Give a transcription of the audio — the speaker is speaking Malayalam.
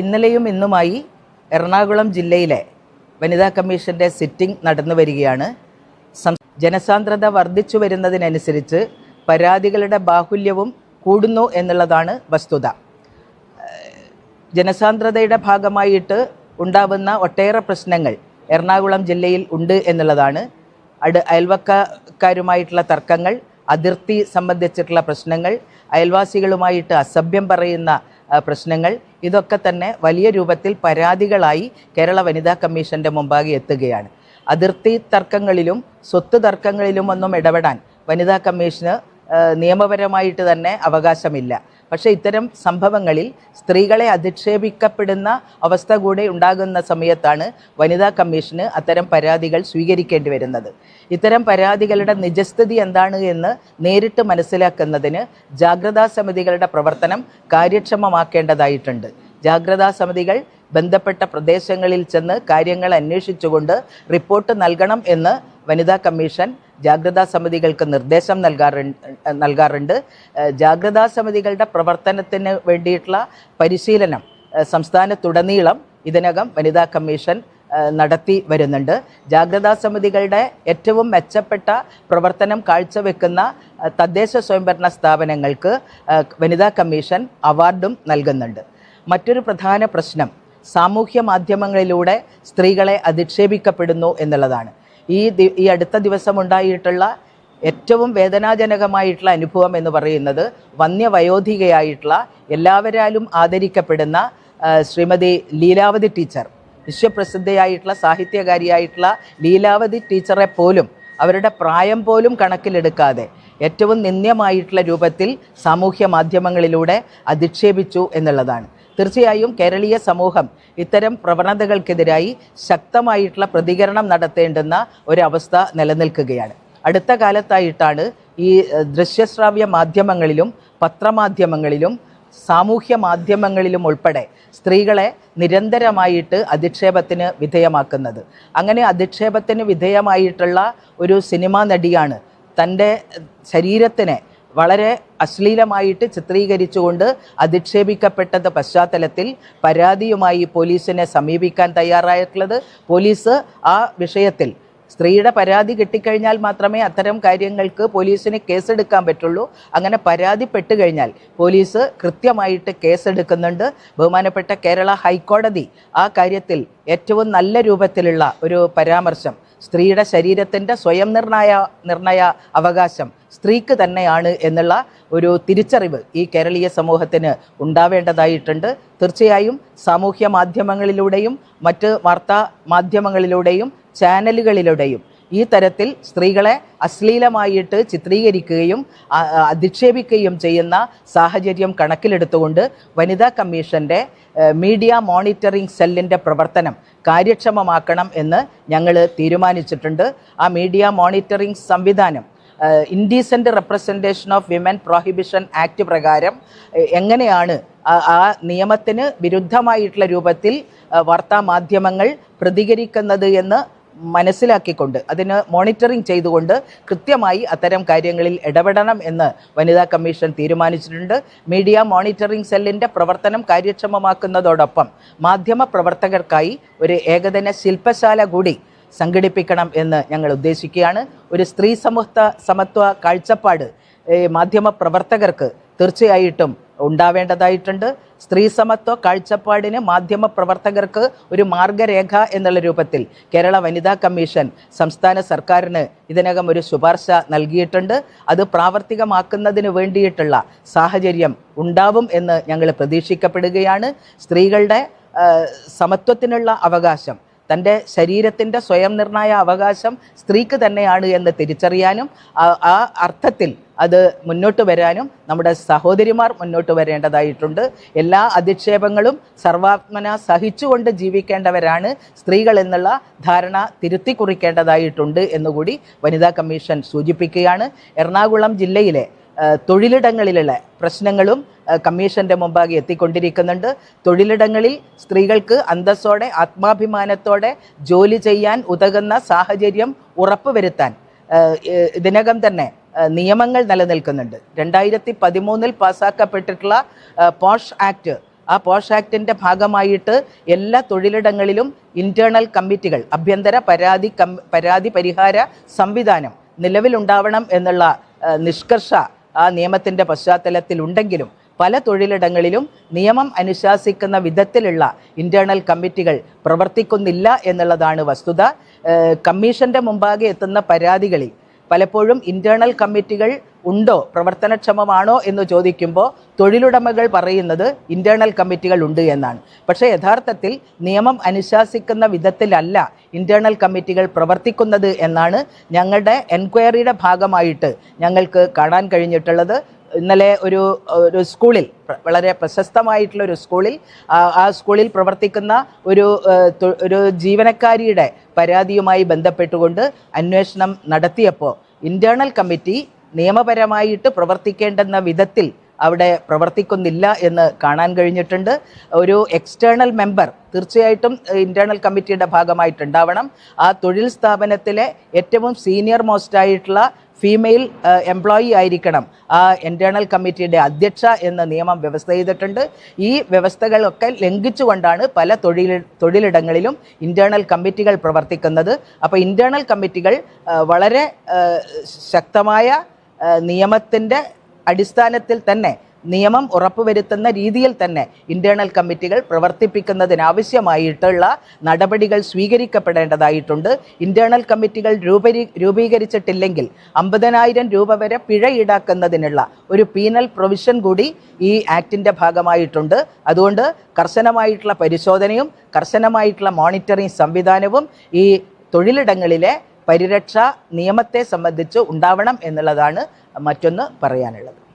ഇന്നലെയും ഇന്നുമായി എറണാകുളം ജില്ലയിലെ വനിതാ കമ്മീഷന്റെ സിറ്റിംഗ് നടന്നു വരികയാണ്. ജനസാന്ദ്രത വർദ്ധിച്ചു വരുന്നതിനനുസരിച്ച് പരാതികളുടെ ബാഹുല്യവും കൂടുന്നു എന്നുള്ളതാണ് വസ്തുത. ജനസാന്ദ്രതയുടെ ഭാഗമായിട്ട് ഉണ്ടാവുന്ന ഒട്ടേറെ പ്രശ്നങ്ങൾ എറണാകുളം ജില്ലയിൽ ഉണ്ട് എന്നുള്ളതാണ്. അട് അയൽവക്കക്കാരുമായിട്ടുള്ള തർക്കങ്ങൾ അതിർത്തി സംബന്ധിച്ചിട്ടുള്ള പ്രശ്നങ്ങൾ അയൽവാസികളുമായിട്ട് അസഭ്യം പറയുന്ന പ്രശ്നങ്ങൾ. ഇതൊക്കെ തന്നെ വലിയ രൂപത്തിൽ പരാതികളായി കേരള വനിതാ കമ്മീഷന്റെ മുമ്പാകെ എത്തുകയാണ്. അതിർത്തി തർക്കങ്ങളിലും സ്വത്ത് തർക്കങ്ങളിലും ഒന്നും ഇടപെടാൻ വനിതാ കമ്മീഷന് നിയമപരമായിട്ട് തന്നെ അവകാശമില്ല. പക്ഷേ ഇത്തരം സംഭവങ്ങളിൽ സ്ത്രീകളെ അധിക്ഷേപിക്കപ്പെടുന്ന അവസ്ഥ കൂടെ ഉണ്ടാകുന്ന സമയത്താണ് വനിതാ കമ്മീഷന് അത്തരം പരാതികൾ സ്വീകരിക്കേണ്ടി വരുന്നത്. ഇത്തരം പരാതികളുടെ നിജസ്ഥിതി എന്താണ് എന്ന് നേരിട്ട് മനസ്സിലാക്കുന്നതിന് ജാഗ്രതാ സമിതികളുടെ പ്രവർത്തനം കാര്യക്ഷമമാക്കേണ്ടതായിട്ടുണ്ട്. ജാഗ്രതാ സമിതികൾ ബന്ധപ്പെട്ട പ്രദേശങ്ങളിൽ ചെന്ന് കാര്യങ്ങൾ അന്വേഷിച്ചുകൊണ്ട് റിപ്പോർട്ട് നൽകണം എന്ന് വനിതാ കമ്മീഷൻ ജാഗ്രതാ സമിതികൾക്ക് നിർദ്ദേശം നൽകാറുണ്ട് നൽകാറുണ്ട്. ജാഗ്രതാ സമിതികളുടെ പ്രവർത്തനത്തിന് വേണ്ടിയിട്ടുള്ള പരിശീലനം സംസ്ഥാനത്തുടനീളം ഇതിനകം വനിതാ കമ്മീഷൻ നടത്തി വരുന്നുണ്ട്. ജാഗ്രതാ സമിതികളുടെ ഏറ്റവും മെച്ചപ്പെട്ട പ്രവർത്തനം കാഴ്ചവെക്കുന്ന തദ്ദേശ സ്വയംഭരണ സ്ഥാപനങ്ങൾക്ക് വനിതാ കമ്മീഷൻ അവാർഡും നൽകുന്നുണ്ട്. മറ്റൊരു പ്രധാന പ്രശ്നം സാമൂഹ്യ മാധ്യമങ്ങളിലൂടെ സ്ത്രീകളെ അധിക്ഷേപിക്കപ്പെടുന്നു എന്നുള്ളതാണ്. ഈ ഈ അടുത്ത ദിവസം ഉണ്ടായിട്ടുള്ള ഏറ്റവും വേദനാജനകമായിട്ടുള്ള അനുഭവം എന്ന് പറയുന്നത് വന്യവയോധികയായിട്ടുള്ള എല്ലാവരാലും ആദരിക്കപ്പെടുന്ന ശ്രീമതി ലീലാവതി ടീച്ചർ വിശ്വപ്രസിദ്ധയായിട്ടുള്ള സാഹിത്യകാരിയായിട്ടുള്ള ലീലാവതി ടീച്ചറെ പോലും അവരുടെ പ്രായം പോലും കണക്കിലെടുക്കാതെ ഏറ്റവും നിന്ദ്യമായിട്ടുള്ള രൂപത്തിൽ സാമൂഹ്യ മാധ്യമങ്ങളിലൂടെ അധിക്ഷേപിച്ചു എന്നുള്ളതാണ്. തീർച്ചയായും കേരളീയ സമൂഹം ഇത്തരം പ്രവണതകൾക്കെതിരായി ശക്തമായിട്ടുള്ള പ്രതികരണം നടത്തേണ്ടുന്ന ഒരവസ്ഥ നിലനിൽക്കുകയാണ്. അടുത്ത കാലത്തായിട്ടാണ് ഈ ദൃശ്യശ്രാവ്യ മാധ്യമങ്ങളിലും പത്രമാധ്യമങ്ങളിലും സാമൂഹ്യ മാധ്യമങ്ങളിലും ഉൾപ്പെടെ സ്ത്രീകളെ നിരന്തരമായിട്ട് അധിക്ഷേപത്തിന് വിധേയമാക്കുന്നത്. അങ്ങനെ അധിക്ഷേപത്തിന് വിധേയമായിട്ടുള്ള ഒരു സിനിമാ നടിയാണ് തന്റെ ശരീരത്തിനെ വളരെ അശ്ലീലമായിട്ട് ചിത്രീകരിച്ചുകൊണ്ട് അധിക്ഷേപിക്കപ്പെട്ടത് പശ്ചാത്തലത്തിൽ പരാതിയുമായി പോലീസിനെ സമീപിക്കാൻ തയ്യാറായിട്ടുള്ളത്. പോലീസ് ആ വിഷയത്തിൽ സ്ത്രീയുടെ പരാതി കിട്ടിക്കഴിഞ്ഞാൽ മാത്രമേ അത്തരം കാര്യങ്ങൾക്ക് പോലീസിന് കേസെടുക്കാൻ പറ്റുള്ളൂ. അങ്ങനെ പരാതിപ്പെട്ട് കഴിഞ്ഞാൽ പോലീസ് കൃത്യമായിട്ട് കേസെടുക്കുന്നുണ്ട്. ബഹുമാനപ്പെട്ട കേരള ഹൈക്കോടതി ആ കാര്യത്തിൽ ഏറ്റവും നല്ല രൂപത്തിലുള്ള ഒരു പരാമർശം സ്ത്രീയുടെ ശരീരത്തിന്റെ സ്വയം നിർണയ നിർണയ അവകാശം സ്ത്രീക്ക് തന്നെയാണ് എന്നുള്ള ഒരു തിരിച്ചറിവ് ഈ കേരളീയ സമൂഹത്തിന് ഉണ്ടാവേണ്ടതായിട്ടുണ്ട്. തീർച്ചയായും സാമൂഹ്യ മാധ്യമങ്ങളിലൂടെയും മറ്റ് വാർത്താ മാധ്യമങ്ങളിലൂടെയും ചാനലുകളിലൂടെയും ഈ തരത്തിൽ സ്ത്രീകളെ അശ്ലീലമായിട്ട് ചിത്രീകരിക്കുകയും അധിക്ഷേപിക്കുകയും ചെയ്യുന്ന സാഹചര്യം കണക്കിലെടുത്തുകൊണ്ട് വനിതാ കമ്മീഷന്റെ മീഡിയ മോണിറ്ററിംഗ് സെല്ലിന്റെ പ്രവർത്തനം കാര്യക്ഷമമാക്കണം എന്ന് ഞങ്ങൾ തീരുമാനിച്ചിട്ടുണ്ട്. ആ മീഡിയ മോണിറ്ററിംഗ് സംവിധാനം indecent representation of women prohibition act പ്രകാരം എങ്ങനെയാണ് ആ- നിയമത്തിന് വിരുദ്ധമായിട്ടുള്ള രൂപത്തിൽ വാർത്താമാധ്യമങ്ങൾ വാർത്താ മാധ്യമങ്ങൾ പ്രതികരിക്കുന്നത് എന്ന് മനസ്സിലാക്കിക്കൊണ്ട് അതിന് മോണിറ്ററിംഗ് ചെയ്തുകൊണ്ട് കൃത്യമായി അത്തരം കാര്യങ്ങളിൽ ഇടപെടണം എന്ന് വനിതാ കമ്മീഷൻ തീരുമാനിച്ചിട്ടുണ്ട്. മീഡിയ മോണിറ്ററിംഗ് സെല്ലിന്റെ പ്രവർത്തനം കാര്യക്ഷമമാക്കുന്നതോടൊപ്പം മാധ്യമ പ്രവർത്തകർക്കായി ഒരു ഏകദിന ശില്പശാല കൂടി സംഘടിപ്പിക്കണം എന്ന് ഞങ്ങൾ ഉദ്ദേശിക്കുകയാണ്. ഒരു സ്ത്രീ സമത്വ സമത്വ കാഴ്ചപ്പാട് മാധ്യമ പ്രവർത്തകർക്ക് തീർച്ചയായിട്ടും ഉണ്ടാവേണ്ടതായിട്ടുണ്ട്. സ്ത്രീ സമത്വ കാഴ്ചപ്പാടിന് മാധ്യമ പ്രവർത്തകർക്ക് ഒരു മാർഗരേഖ എന്നുള്ള രൂപത്തിൽ കേരള വനിതാ കമ്മീഷൻ സംസ്ഥാന സർക്കാരിന് ഇതിനകം ഒരു ശുപാർശ നൽകിയിട്ടുണ്ട്. അത് പ്രാവർത്തികമാക്കുന്നതിന് വേണ്ടിയിട്ടുള്ള സാഹചര്യം ഉണ്ടാവും എന്ന് ഞങ്ങൾ പ്രതീക്ഷിക്കപ്പെടുകയാണ്. സ്ത്രീകളുടെ സമത്വത്തിനുള്ള അവകാശം തന്റെ ശരീരത്തിന്റെ സ്വയം നിർണായ അവകാശം സ്ത്രീക്ക് തന്നെയാണ് എന്ന് തിരിച്ചറിയാനും ആ- അർത്ഥത്തിൽ അത് മുന്നോട്ട് വരാനും നമ്മുടെ സഹോദരിമാർ മുന്നോട്ട് വരേണ്ടതായിട്ടുണ്ട്. എല്ലാ അധിക്ഷേപങ്ങളും സർവാത്മന സഹിച്ചുകൊണ്ട് ജീവിക്കേണ്ടവരാണ് സ്ത്രീകൾ എന്നുള്ള ധാരണ തിരുത്തി കുറിക്കേണ്ടതായിട്ടുണ്ട് എന്നുകൂടി വനിതാ കമ്മീഷൻ സൂചിപ്പിക്കുകയാണ്. എറണാകുളം ജില്ലയിലെ തൊഴിലിടങ്ങളിലുള്ള പ്രശ്നങ്ങളും കമ്മീഷന്റെ മുമ്പാകെ എത്തിക്കൊണ്ടിരിക്കുന്നുണ്ട്. തൊഴിലിടങ്ങളിൽ സ്ത്രീകൾക്ക് അന്തസ്സോടെ ആത്മാഭിമാനത്തോടെ ജോലി ചെയ്യാൻ ഉതകുന്ന സാഹചര്യം ഉറപ്പുവരുത്താൻ ഇതിനകം തന്നെ നിയമങ്ങൾ നിലനിൽക്കുന്നുണ്ട്. രണ്ടായിരത്തി പതിമൂന്നിൽ പാസ്സാക്കപ്പെട്ടിട്ടുള്ള പോഷ് ആക്ട് ആ പോഷ് ആക്ടിന്റെ ഭാഗമായിട്ട് എല്ലാ തൊഴിലിടങ്ങളിലും ഇന്റേർണൽ കമ്മിറ്റികൾ അഭ്യന്തര പരാതി പരാതി പരിഹാര സംവിധാനം നിലവിലുണ്ടാവണം എന്നുള്ള നിഷ്കർഷ ആ നിയമത്തിന്റെ പശ്ചാത്തലത്തിൽ ഉണ്ടെങ്കിലും പല തൊഴിലിടങ്ങളിലും നിയമം അനുശാസിക്കുന്ന വിധത്തിലുള്ള ഇന്റേണൽ കമ്മിറ്റികൾ പ്രവർത്തിക്കുന്നില്ല എന്നുള്ളതാണ് വസ്തുത. കമ്മീഷന്റെ മുമ്പാകെ എത്തുന്ന പരാതികളിൽ പലപ്പോഴും ഇന്റേർണൽ കമ്മിറ്റികൾ ഉണ്ടോ? പ്രവർത്തനക്ഷമമാണോ എന്ന് ചോദിക്കുമ്പോൾ തൊഴിലുടമകൾ പറയുന്നത് ഇന്റേർണൽ കമ്മിറ്റികൾ ഉണ്ട് എന്നാണ്. പക്ഷേ യഥാർത്ഥത്തിൽ നിയമം അനുശാസിക്കുന്ന വിധത്തിലല്ല ഇന്റേർണൽ കമ്മിറ്റികൾ പ്രവർത്തിക്കുന്നത് എന്നാണ് ഞങ്ങളുടെ എൻക്വയറിയുടെ ഭാഗമായിട്ട് ഞങ്ങൾക്ക് കാണാൻ കഴിഞ്ഞിട്ടുള്ളത്. ഇന്നലെ ഒരു ഒരു സ്കൂളിൽ വളരെ പ്രശസ്തമായിട്ടുള്ള ഒരു സ്കൂളിൽ ആ സ്കൂളിൽ പ്രവർത്തിക്കുന്ന ഒരു ഒരു ജീവനക്കാരിയുടെ പരാതിയുമായി ബന്ധപ്പെട്ടുകൊണ്ട് അന്വേഷണം നടത്തിയപ്പോൾ ഇന്റേണൽ കമ്മിറ്റി നിയമപരമായിട്ട് പ്രവർത്തിക്കേണ്ടെന്ന വിധത്തിൽ അവിടെ പ്രവർത്തിക്കുന്നില്ല എന്ന് കാണാൻ കഴിഞ്ഞിട്ടുണ്ട്. ഒരു എക്സ്റ്റേണൽ മെമ്പർ തീർച്ചയായിട്ടും ഇന്റേണൽ കമ്മിറ്റിയുടെ ഭാഗമായിട്ടുണ്ടാവണം. ആ തൊഴിൽ സ്ഥാപനത്തിലെ ഏറ്റവും സീനിയർ മോസ്റ്റ് ആയിട്ടുള്ള ഫീമെയിൽ എംപ്ലോയി ആയിരിക്കണം. ആ ഇന്റേർണൽ കമ്മിറ്റിയുടെ അധ്യക്ഷ എന്ന നിയമം വ്യവസ്ഥ ചെയ്തിട്ടുണ്ട് ഈ വ്യവസ്ഥകളൊക്കെ ലംഘിച്ചുകൊണ്ടാണ് പല തൊഴിൽ തൊഴിലിടങ്ങളിലും ഇന്റേർണൽ കമ്മിറ്റികൾ പ്രവർത്തിക്കുന്നത്. അപ്പോൾ ഇന്റേർണൽ കമ്മിറ്റികൾ വളരെ ശക്തമായ നിയമത്തിന്റെ അടിസ്ഥാനത്തിൽ തന്നെ നിയമം ഉറപ്പുവരുത്തുന്ന രീതിയിൽ തന്നെ ഇന്റേണൽ കമ്മിറ്റികൾ പ്രവർത്തിപ്പിക്കുന്നതിനാവശ്യമായിട്ടുള്ള നടപടികൾ സ്വീകരിക്കപ്പെടേണ്ടതായിട്ടുണ്ട്. ഇന്റേണൽ കമ്മിറ്റികൾ രൂപീ രൂപീകരിച്ചിട്ടില്ലെങ്കിൽ അമ്പതിനായിരം രൂപ വരെ പിഴ ഈടാക്കുന്നതിനുള്ള ഒരു പീനൽ പ്രൊവിഷൻ കൂടി ഈ ആക്ടിന്റെ ഭാഗമായിട്ടുണ്ട്. അതുകൊണ്ട് കർശനമായിട്ടുള്ള പരിശോധനയും കർശനമായിട്ടുള്ള മോണിറ്ററിംഗ് സംവിധാനവും ഈ തൊഴിലിടങ്ങളിലെ പരിരക്ഷ നിയമത്തെ സംബന്ധിച്ച് ഉണ്ടാവണം എന്നുള്ളതാണ് മറ്റൊന്ന് പറയാനുള്ളത്.